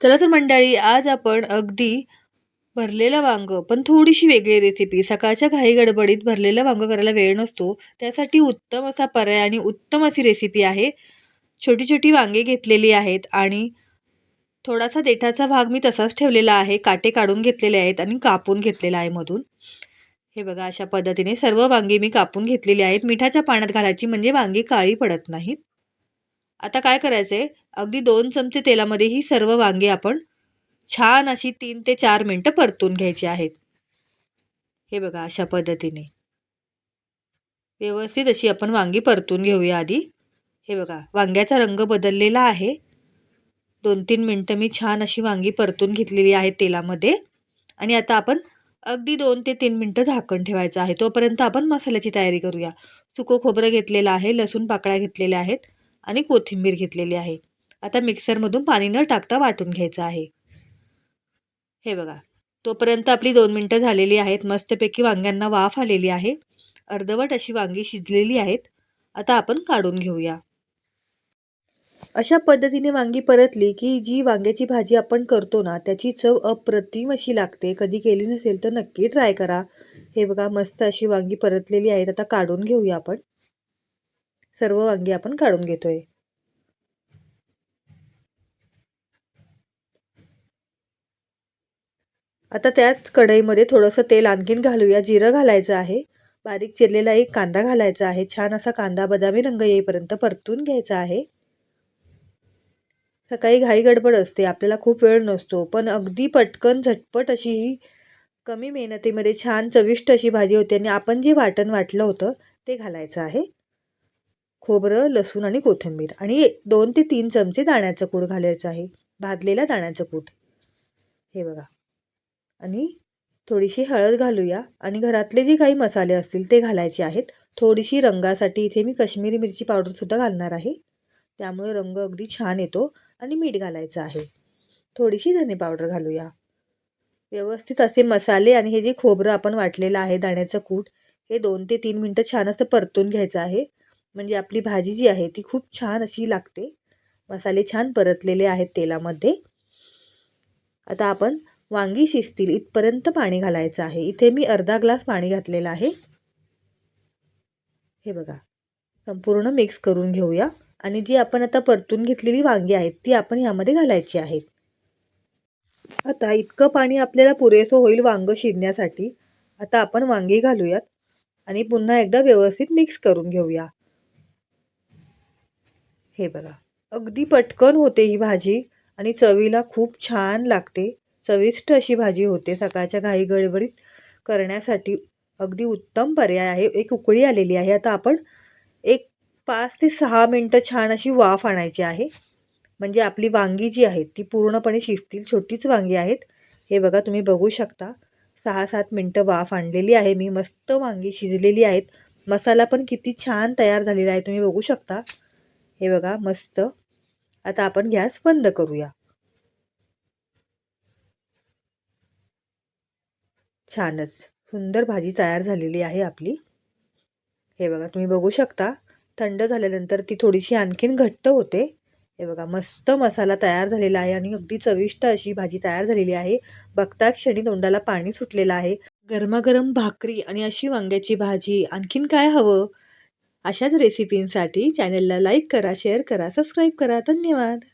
चला तर मंडळी आज आपण अगदी भरलेलं वांगं पण थोडीशी वेगळी रेसिपी सकाळच्या घाई गडबडीत भरलेलं वांगं करायला वेळ नसतो. त्यासाठी उत्तम असा पर्याय आणि उत्तम अशी रेसिपी आहे. छोटी छोटी वांगे घेतलेली आहेत आणि थोडासा देठाचा भाग मी तसाच ठेवलेला आहे. काटे काढून घेतलेले आहेत आणि कापून घेतलेला आहे मधून. हे बघा अशा पद्धतीने सर्व वांगी मी कापून घेतलेली आहेत. मिठाच्या पाण्यात घालायची म्हणजे वांगी काळी पडत नाहीत. आता काय करायचं आहे अगदी दोन चमचे तेलामध्ये ही सर्व वांगे आपण छान अशी तीन ते चार मिनटं परतून घ्यायची आहेत. हे बघा अशा पद्धतीने. व्यवस्थित अशी आपण वांगी परतून घेऊया आधी. हे बघा वांग्याचा रंग बदललेला आहे. दोन तीन मिनटं मी छान अशी वांगी परतून घेतलेली आहे तेलामध्ये. आणि आता आपण अगदी दोन ते तीन मिनटं झाकण ठेवायचं आहे. तोपर्यंत आपण मसाल्याची तयारी करूया. सुको खोबरं घेतलेलं आहे लसूण पाकळ्या घेतलेल्या आहेत. आणि कोथिंबीर घेतलेली आहे. आता मिक्सरमधून पाणी न टाकता वाटून घ्यायचं आहे. हे बघा तोपर्यंत आपली दोन मिनटं झालेली आहेत. मस्तपैकी वांग्यांना वाफ आलेली आहे. अर्धवट अशी वांगी शिजलेली आहेत. आता आपण काढून घेऊया. अशा पद्धतीने वांगी परतली की जी वांग्याची भाजी आपण करतो ना त्याची चव अप्रतिम अशी लागते. कधी केली नसेल तर नक्की ट्राय करा. हे बघा मस्त अशी वांगी परतलेली आहेत. आता काढून घेऊया आपण. सर्व वांगी आपण काढून घेतोय. आता त्याच कढईमध्ये थोडंसं तेल आणखीन घालूया. जिरं घालायचं आहे. बारीक चिरलेला एक कांदा घालायचा आहे. छान असा कांदा बदामी रंग येईपर्यंत परतून घ्यायचा आहे. सकाळी घाई गडबड असते. आपल्याला खूप वेळ नसतो. पण अगदी पटकन झटपट अशी ही कमी मेहनतीमध्ये छान चविष्ट अशी भाजी होते आणि आपण जे वाटण वाटलं होतं ते घालायचं आहे. खोबरं लसूण आणि कोथिंबीर आणि दोन ते तीन चमचे दाण्याचं कूट घालायचं आहे. भाजलेला दाण्याचं कूट. हे बघा. आणि थोडीशी हळद घालूया. आणि घरातले जे काही मसाले असतील ते घालायचे आहेत. थोडीशी रंगासाठी इथे मी कश्मीरी मिरची पावडरसुद्धा घालणार आहे. त्यामुळे रंग अगदी छान येतो आणि मीठ घालायचं आहे. थोडीशी धने पावडर घालूया. व्यवस्थित असे मसाले आणि हे जे खोबरं आपण वाटलेलं आहे दाण्याचं कूट हे दोन ते तीन मिनटं छान असं परतून घ्यायचं आहे. म्हणजे आपली भाजी जी आहे ती खूप छान अशी लागते. मसाले छान परतलेले आहेत तेलामध्ये. आता आपण वांगी शिजतील इथपर्यंत पाणी घालायचं आहे. इथे मी अर्धा ग्लास पाणी घातलेलं आहे. हे बघा संपूर्ण मिक्स करून घेऊया. आणि जी आपण आता परतून घेतलेली वांगी आहेत ती आपण ह्यामध्ये घालायची आहेत. आता इतकं पाणी आपल्याला पुरेसं होईल वांग शिजण्यासाठी. आता आपण वांगी घालूयात. आणि पुन्हा एकदा व्यवस्थित मिक्स करून घेऊया. हे बघा. अगदी पटकन होते ही भाजी आणि चवीला खूप छान लागते. चविष्ट अशी भाजी होते सकाळच्या घाई गडबडीत करण्यासाठी. अगदी उत्तम पर्याय आहे. एक उकळी आलेली आहे. आता आपण एक पाच ते सहा मिनटं छान अशी वाफ आणायची आहे. म्हणजे आपली वांगी जी आहेत ती पूर्णपणे शिजतील. छोटीच वांगी आहेत. हे बघा तुम्ही बघू शकता. सहा सात मिनटं वाफ आणलेली आहे. मी मस्त वांगी शिजलेली आहेत. मसाला पण किती छान तयार झालेला आहे. तुम्ही बघू शकता. हे बघा मस्त. आता आपण गॅस बंद करूया. छानच. सुंदर भाजी तयार झालेली आहे आपली. हे बघा तुम्ही बघू शकता. थंड झाल्यानंतर ती थोडीशी आणखीन घट्ट होते. हे बघा मस्त मसाला तयार झालेला आहे आणि अगदी चविष्ट अशी भाजी तयार झालेली आहे. बघता क्षणी तोंडाला पाणी सुटलेलं आहे. गरमागरम भाकरी आणि अशी वांग्याची भाजी आणखीन काय हवं? अशाच रेसिपींसाठी चॅनलला लाईक करा शेअर करा सबस्क्राईब करा. धन्यवाद.